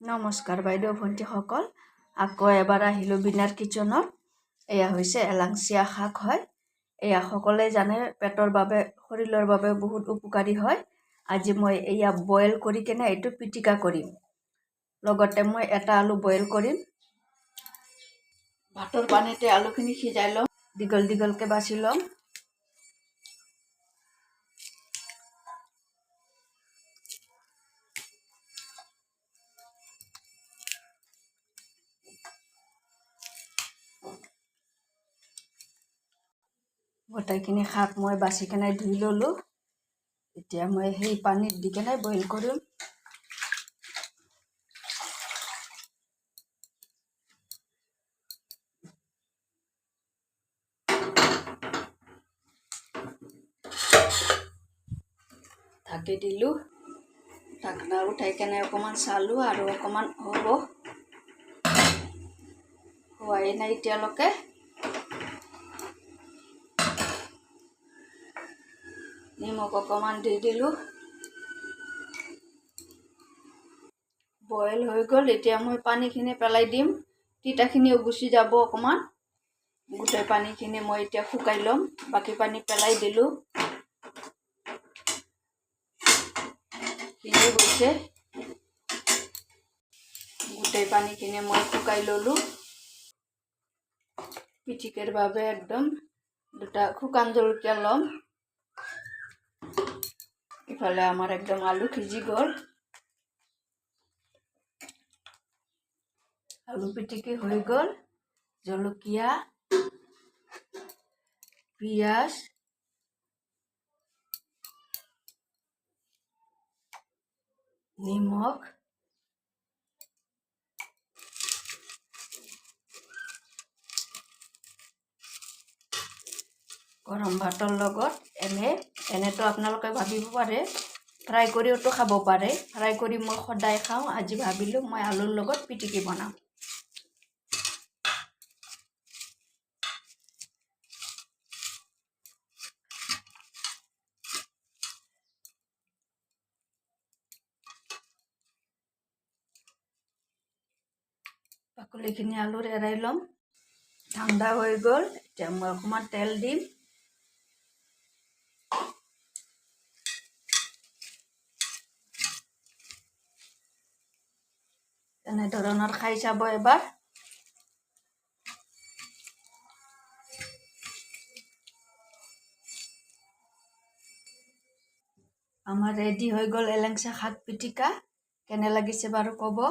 নমস্কাৰ বাইদেউ ভণ্টিসকল। আকৌ এবাৰ আহিলোঁ বিনাৰ কিটচনত। এয়া হৈছে এলাংচিয়া শাক হয়। এয়া সকলোৱে জানে, পেটৰ বাবে, শৰীৰৰ বাবে বহুত উপকাৰী হয়। আজি মই এয়া বইল কৰি কেনে এইটো পিটিকা কৰিম। লগতে মই এটা আলু বইল কৰিম। ভাতৰ পানীতে আলুখিনি সিজাই ল'ম। দীঘল দীঘলকৈ বাছি ল'ম। গোটেইখিনি শাক মই বাচি কেনে ধুই ল'লোঁ। এতিয়া মই সেই পানীত দি কেনে বইল কৰিম। ঢাকি দিলোঁ। ঢাকনা উঠাই কেনে অকণমান চালোঁ আৰু অকণমান হ'ব। হোৱাই নাই এতিয়ালৈকে। নিমখ অকণমান দি দিলোঁ বইল হৈ গ'ল, এতিয়া মই পানীখিনি পেলাই দিম। তিতাখিনিও গুচি যাব অকণমান। গোটেই পানীখিনি মই এতিয়া শুকাই ল'ম। বাকী পানী পেলাই দিলোঁ। সিজি গৈছে। গোটেই পানীখিনি মই শুকাই ল'লোঁ। পিটিকেৰ বাবে একদম দুটা শুকান জলকীয়া ল'ম। ইফালে আমার একদম আলু সিজি গ'ল আলু পিটিকি হৈ গ'ল জলকীয়া, পিঁয়াজ, নিমখ গৰম ভাতৰ লগত এনে এনেতো আপোনালোকে ভাবিব পাৰে। ফ্ৰাই কৰিওতো খাব পাৰে। ফ্ৰাই কৰি মই সদায় খাওঁ। আজি ভাবিলোঁ মই আলুৰ লগত পিটিকি বনাম। বাকলিখিনি আলুৰ এৰাই ল'ম। ঠাণ্ডা হৈ গ'ল। এতিয়া মই অকণমান তেল দিম। এনেধৰণৰ খাই চাব এবাৰ। আমাৰ ৰেডি হৈ গ'ল এলেংচা শাক পিটিকা। কেনে লাগিছে বাৰু ক'ব?